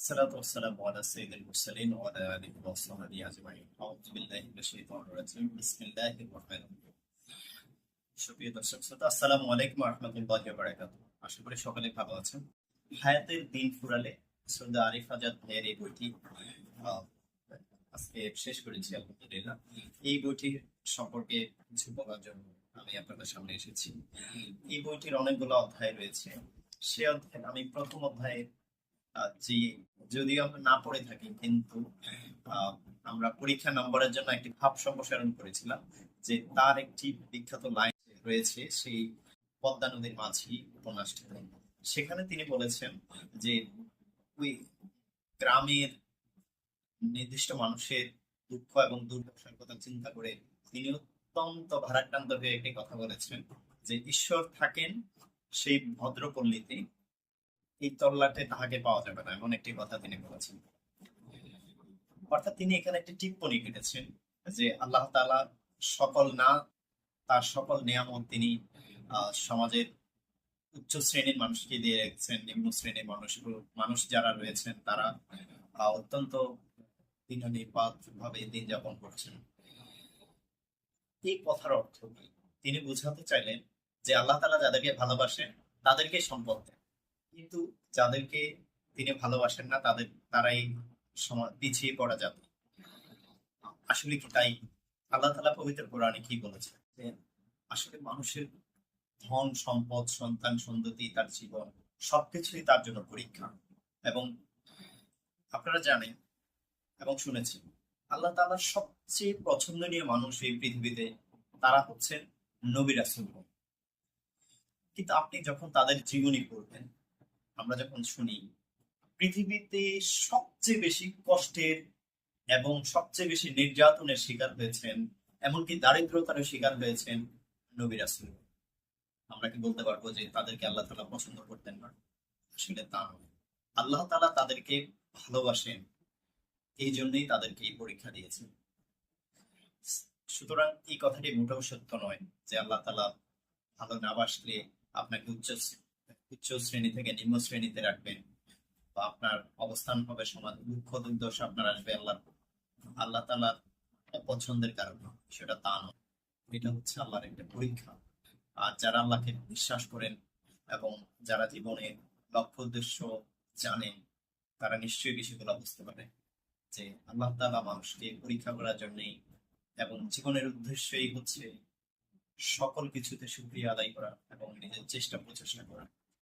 الصلاة والسلام على سيد المرسلين وعلى آله وصحبه أجمعين أعوذ بالله من الشيطان الرجيم بسم الله الرحمن الرحيم সুপ্রিয় দর্শক শ্রোতা আসসালামু আলাইকুম রহমতুল্লাহ বারাকাতু আশা করি সকলে ভালো আছেন হায়াতের দিন ফুরালে সৈয়দ আরিফ আজাদ ভাইয়ের এই বইটি আহ, আজকে শেষ করেছি আলহামদুলিল্লাহ এই বইটির সম্পর্কে কিছু বলার জন্য আমি আপনাদের সামনে এসেছি এই বইটির অনেকগুলো অধ্যায় রয়েছে সে অধ্যায় আমি প্রথম অধ্যায়ে আহ, যে যদিও আমরা না পড়ে থাকি, কিন্তু আমরা পরীক্ষা নম্বরের জন্য একটি ভাব সম্প্রসারণ করেছিলাম যে তার একটি বিখ্যাত লাইন রয়েছে সেই পদ্মা নদীর মাঝি উপন্যাসটিতে। সেখানে তিনি বলেছেন যে, ওই গ্রামের নির্দিষ্ট মানুষের দুঃখ এবং দুর্দশার কথা চিন্তা করে তিনি অত্যন্ত ভারাক্রান্ত হয়ে একটি কথা বলেছেন যে, ঈশ্বর থাকেন সেই ভদ্রপল্লীতে এই তল্লাটে তাহাকে পাওয়া যাবে না, এমন একটি কথা তিনি বলেছেন। অর্থাৎ তিনি এখানে একটি টিপ্পণী কেটেছেন যে আল্লাহ তাআলা সকল না, তার সকল নিয়ামত তিনি সমাজের উচ্চ শ্রেণির মানুষকে দিয়ে রেখেছেন, নিম্ন শ্রেণির মানুষগুলো, মানুষ যারা রয়েছেন তারা অত্যন্ত দিন নিপাত ভাবে দিন যাপন করছেন। এই কথার অর্থ তিনি বুঝাতে চাইলেন যে আল্লাহ তালা যাদেরকে ভালোবাসেন তাদেরকে সম্পদ দেন। কিন্তু যাদেরকে তিনি ভালোবাসেন না, তাদের, তারাই পিছিয়ে পড়া যাবে আসলে কি তাই? আল্লাহ তালা পবিত্র কোরআনে কি বলেছে আসলে মানুষের ধন, সম্পদ, সন্তান, সন্ততি, তার জীবন সবকিছুই তার জন্য পরীক্ষা। এবং আপনারা জানেন এবং শুনেছেন, আল্লাহ তালা সবচেয়ে পছন্দনীয় মানুষ এই পৃথিবীতে তারা হচ্ছেন নবী রাসূল। কিন্তু আপনি যখন তাদের জীবনী পড়বেন আমরা যখন শুনি, পৃথিবীতে সবচেয়ে বেশি কষ্টের এবং সবচেয়ে বেশি নির্যাতনের শিকার হয়েছেন, এমনকি দারিদ্রতারও শিকার হয়েছেন নবী রাসূল। আমরা কি বলতে পারব যে তাদেরকে আল্লাহ তালা পছন্দ করতেন না? আসলে তা নয়। আল্লাহ তালা তাদেরকে ভালোবাসেন এই জন্যই তাদেরকে এই পরীক্ষা দিয়েছেন। সুতরাং এই কথাটি মোটেও সত্য নয় যে আল্লাহ তালা ভালো না বাসলে আপনাকে উচ্চ উচ্চ শ্রেণি থেকে নিম্ন শ্রেণীতে রাখবেন। বা আপনার অবস্থান হবে সমাজ দুঃখ, দুর্দশা আপনার আসবে আল্লাহ আল্লাহ তালার পছন্দের কারণে সেটা তা নয়। এটা হচ্ছে আল্লাহর একটা পরীক্ষা। আর যারা আল্লাহকে বিশ্বাস করেন এবং যারা জীবনে লক্ষ্য, উদ্দেশ্য জানেন, তারা নিশ্চয়ই বিষয়গুলো বুঝতে পারে যে আল্লাহ তালা মানুষকে পরীক্ষা করার জন্যেই এবং জীবনের উদ্দেশ্যই হচ্ছে সকল কিছুতে সুক্রিয়া আদায় করা এবং নিজের চেষ্টা প্রচেষ্টা করা।